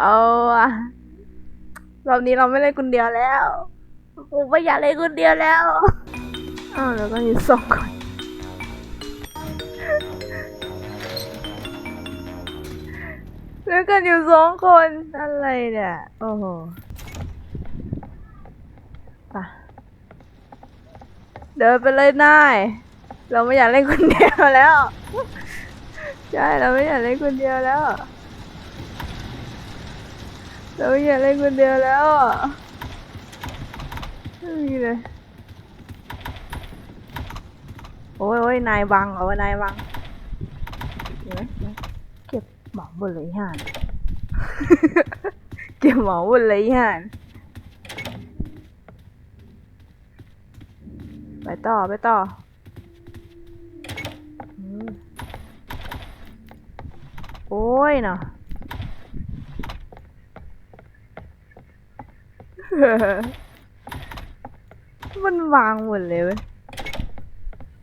เอาอะรอบนี้เราไม่เล่นคนเดียวแล้วผมไม่อยากเล่นคนเดียวแล้วอ้าวแล้วก็อยู่สองคนเล่นกันอยู่สองคนอะไรเนี่ยโอ้โหไปเดินไปเลยนายเราไม่อยากเล่นคนเดียวแล้วใช่เราไม่อยากเล่นคนเดียวแล้ว เราไม่อยากเล่นคนเดียวแล้วอะไม่มีเลยโอ้ยโอ้ยนายบังเอาไว้นายบังเห็นไหมเก็บหมอหมดเลยห่านเก็บหมอหมดเลยห่านไปต่อไปต่ออืมโอ้ยเนาะ มันวางหมดเลยเว้ย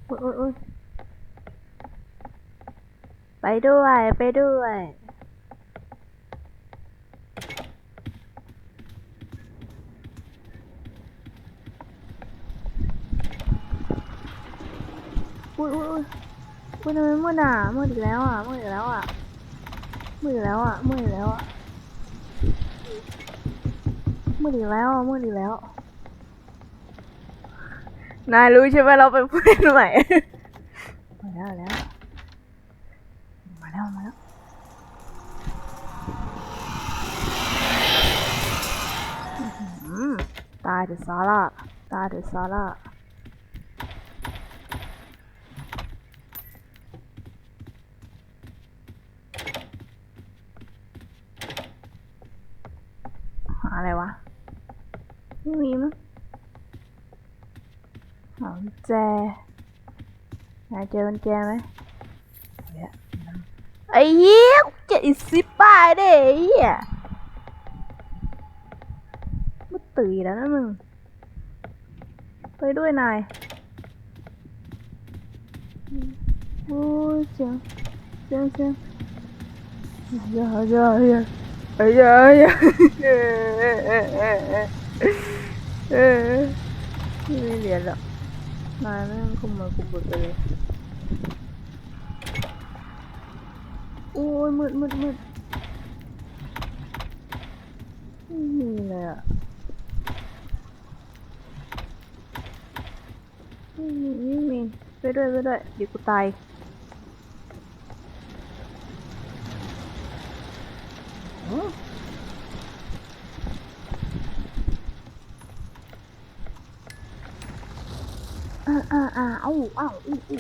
โอ๊ยโอ๊ยไปด้วยไปด้วยอุ้ยอุ้ยอุ้ยอุ้ยทำไมมืดอะมืดอีกแล้วอะมืดอีกแล้วอะมืดอีกแล้วอะมืดอีกแล้วอะ มืดอีกแล้วอะมืดอีกแล้ว นายรู้ใช่ไหมเราเป็นผู้เล่นใหม่ มาแล้วแล้ว มาแล้วมาแล้วอื้อหือตายเดือดซาร่าตายเดือดซาร่าหาอะไรวะ ไม่มีมั้ง หากุญแจ นายเจอกุญแจไหมไอ้เหี้ยเจ็ดสิบป้ายเด้ไอ้เหี้ยไม่ตื่นแล้วนะมึง ไปด้วยนายโอ้ยเสียงเสียงเสียงอย่าอย่าอย่าอย่าอย่าเออเออเออเออเออไม่เรียนแล้ว มาแม่งขโมยกูหมดไปเลย โอ้ยมืดมืดมืดไม่มีเลยอะไม่มีไม่มีไปด้วยไปด้วยเดี๋ยวกูตาย อ่าอ่าอ่าเอ้าเอ้าอู้อู้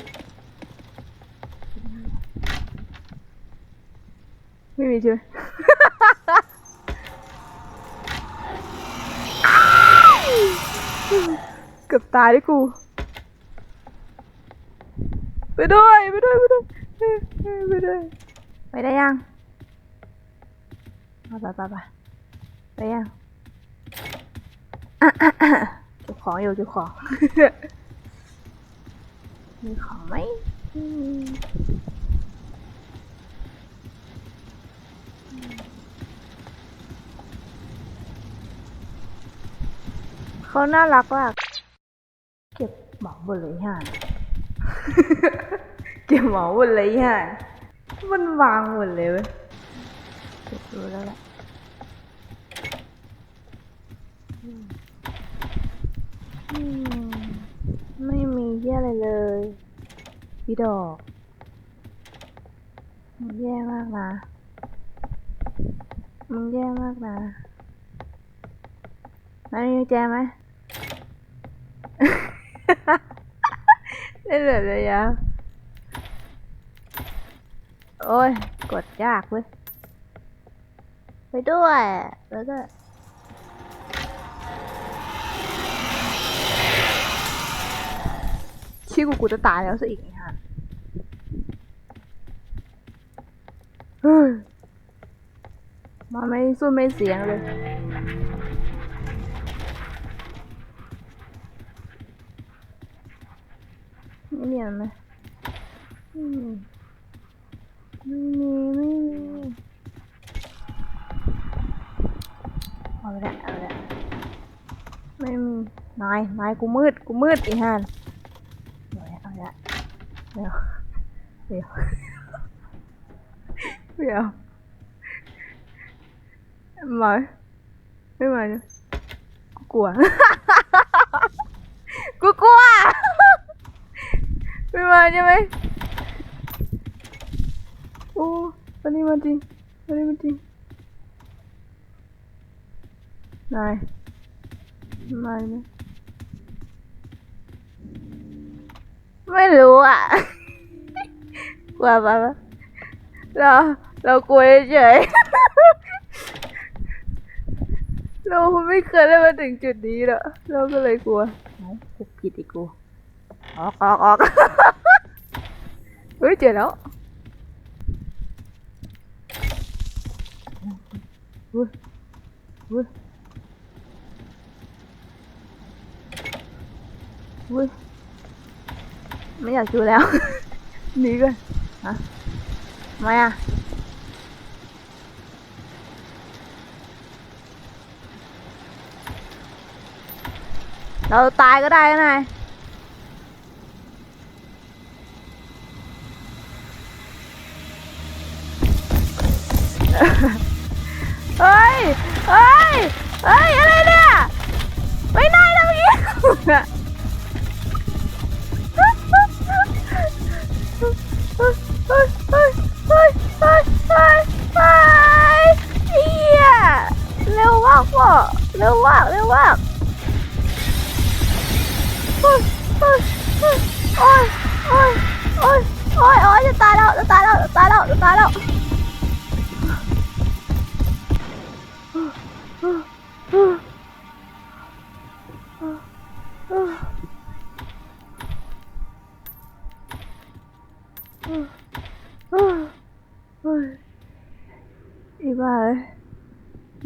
ไม่มีใช่ไหม เกือบตายด้วยกู ไปด้วยไปด้วยไปด้วยไปด้วยไปได้ยังไปไปไปไปไปยังอะอะอะเก็บของอยู่เก็บของ มีของไหมอืมเขาน่ารักว่ากเก็บหมอหมดเลยห่านเก็บหมอหมดเลยห่านมันวางหมดเลยเว้ยเก็บดูแล้วแหละอืมอืมไม่มี เยี่ยอะไรเลยพี่ดอกมึงแย่มากนะมึงแย่มากนะนายมีแจไหมเล่นแบบเลยอะโอ้ย กดยากเว้ย ไปด้วย แล้วก็ ชื่อกูกูจะตายแล้วซะอีกไอ้ห่าเฮ้ยมาไม่สู้ไม่เสียงเลยไม่เรียนไหมไม่มีไม่มีไม่มีเอาละเอาละไม่มีนายนายกูมืดกูมืดอีห่านเอาละเอาละ เดี๋ยวเดี๋ยวเดี๋ยวมาไม่มาเนี่ยกูกลัว กูกลัว ไม่มาใช่ไหมโอ้วันนี้มันจริงวันนี้มันจริงนายมาไหม ไม่รู้อะ กลัวปะปะเราเรากลัวเฉยๆเราไม่เคยได้มาถึงจุดนี้หรอกเราก็เลยกลัวเอ้ากูผิดอีกกูออกออกออกเฮ้ยเจอแล้วเฮ้ยเฮ้ยเฮ้ย ไม่อยากดูแล้ว หนีก่อนฮะไม่อะเราตายก็ได้นะนาย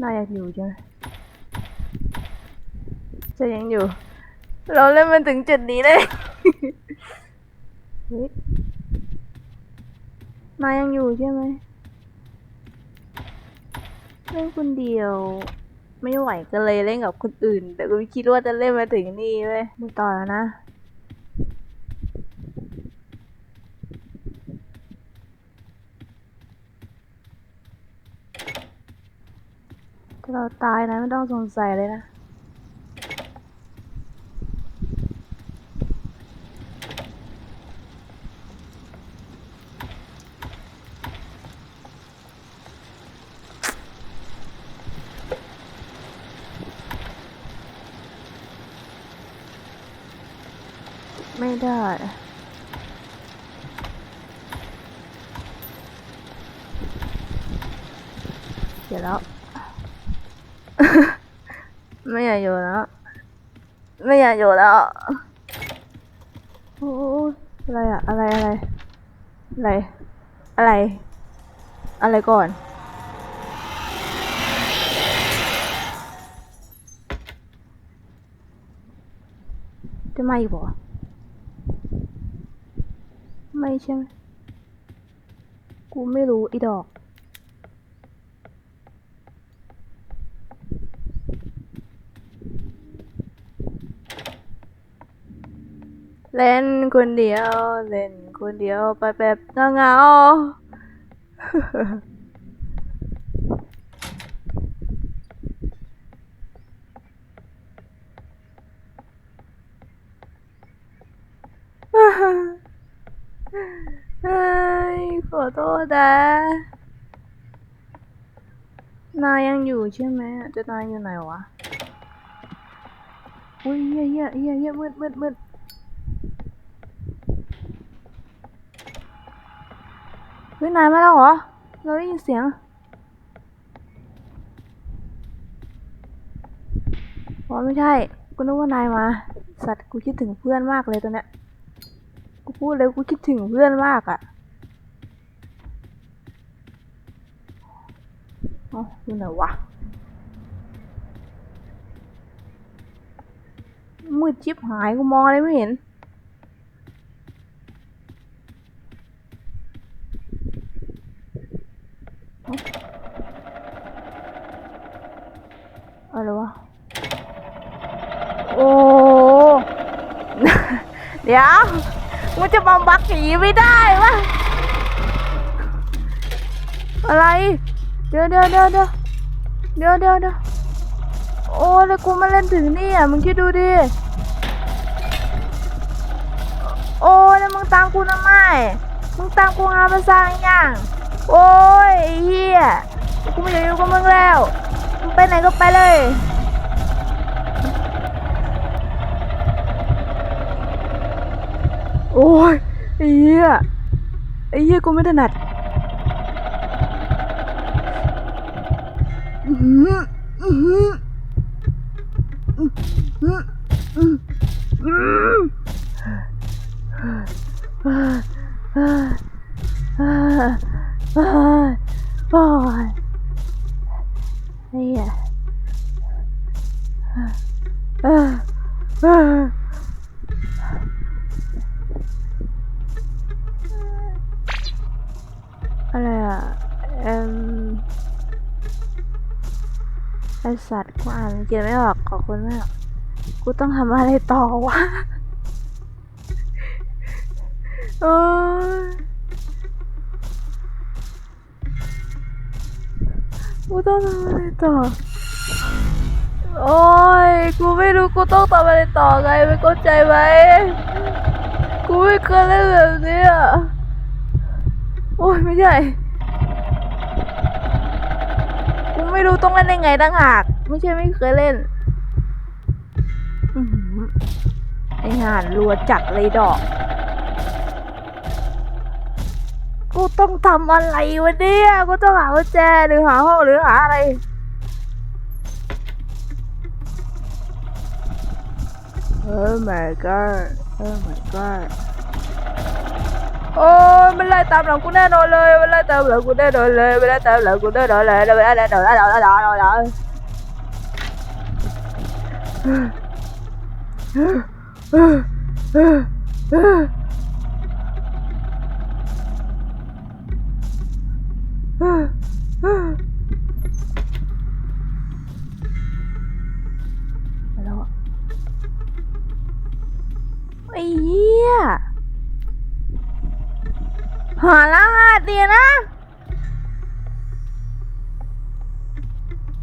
น่าอยากอยู่จังจะยังอยู่ เราเล่นมันถึงจุดนี้เลยเฮ้ยนายยังอยู่ใช่ไหมเล่นคนเดียว ไม่ไหวก็เลยเล่นกับคนอื่น แต่ก็ไม่คิดว่าจะเล่นมาถึงนี่เว้ยมึงต่อแล้วนะ ถ้าเรา ตายนะ ไม่ต้องสงสัยเลยนะ ไม่ได้เดี๋ยวแล้ว ไม่อยากอยู่แล้ว ไม่อยากอยู่แล้ว โอ้ยอะไรอะอะไรอะไร อะไร อะไร อะไรก่อน จะมาอีกบ่ไม่ใช่ไหมกูไม่รู้อีดอก เล่นคนเดียว เล่นคนเดียวไปแบบเงาๆเฮ้ยขอโทษนะนายยังอยู่ใช่ไหมจะนายอยู่ไหนวะ อุ้ยเหี้ยเหี้ยเหี้ยเหี้ยมืดมืดมืด เฮ้ยนายมาแล้วเหรอ เราได้ยินเสียง อ๋อไม่ใช่ กูนึกว่านายมา สัตว์กูคิดถึงเพื่อนมากเลยตอนเนี้ย กูพูดเลยกูคิดถึงเพื่อนมากอะ่ะอ๋ออยู่ไหนวะ มืดชิบหายกูมองอะไรไม่เห็น อะไรวะ โอ้ เดี๋ยวมันจะมาบักผีไม่ได้วะอะไร เดี๋ยวเดี๋ยวเดี๋ยวเดี๋ยวเดี๋ยวเดี๋ยวเดี๋ยวโอ้แล้วกูมาเล่นถึงนี่อะมึงคิดดูดิ โอ้แล้วมึงตามกูทำไมมึงตามกูหาภาษาอย่าง โอ้ยเฮียกูไม่อยากอยู่กับมึงแล้ว มึงไปไหนก็ไปเลย อ้ยไอ้เหี้ยไอ้เหี้ยกูไม่ถนัดอื้อหืออื้อหืออื้อหืออื้อหืออ่าอ่าอ่าอ่าโอ้ยไอ้เหี้ยอ่าอ่า อะไรอะเอ็มไอสัต ว์กูอ่านเขียนไม่ออกขอบคุณมาก กูต้องทำอะไรต่อวะโอ้กูต้องทำอะไรต่อ โอ้ย กูไม่รู้กูต้องทำอะไรต่อไงไม่เข้าใจไหม กูไม่เคยเล่นแบบนี้อะ โอ้ยไม่ใช่ กูไม่รู้ต้องเล่นยังไงตั้งหาก ไม่ใช่ไม่เคยเล่นอื้อหือไอหานรัวจัดเลยดอก กูต้องทำอะไรวะเนี่ย กูต้องหากุญแจหรือหาห้องหรือหาอะไร Oh my god Oh my god โอ้มันไล่ตามหลังกูแน่นอนเลยมันไล่ตามหลังกูแน่นอนเลยมันไล่ตามหลังกูแน่นอนเลยมันไล่ตามหลังกูแน่นอนเลยมันไล่ตามหลังกู แน่นอนแล้วอะไอ้เหี้ยหารหัสเดียนะ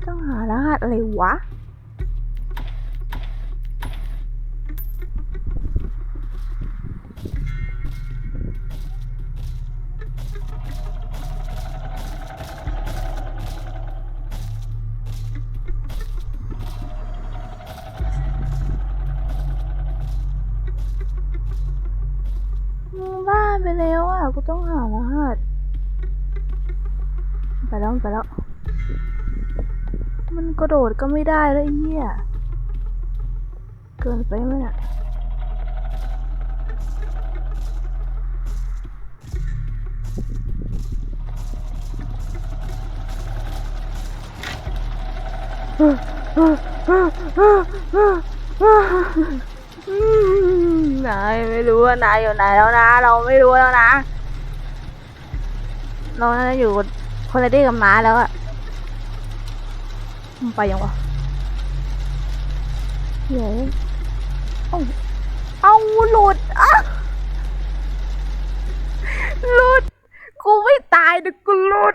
ต้องหารหัสอะไรวะ ไปแล้วอะ กูต้องหารหัสไปแล้วไปแล้ว มันกระโดดก็ไม่ได้แล้วไอ้เหี้ย เกินไปไหมเนี่ย นายไม่รู้ว่านายอยู่ไหนแล้วนะ เราไม่รู้แล้วนะเราน่าจะอยู่คนละที่กับม้าแล้วอะมันไปยังวะเฮ้ยเอ้าเอาหลุดอะหลุด กูไม่ตายแต่กูหลุด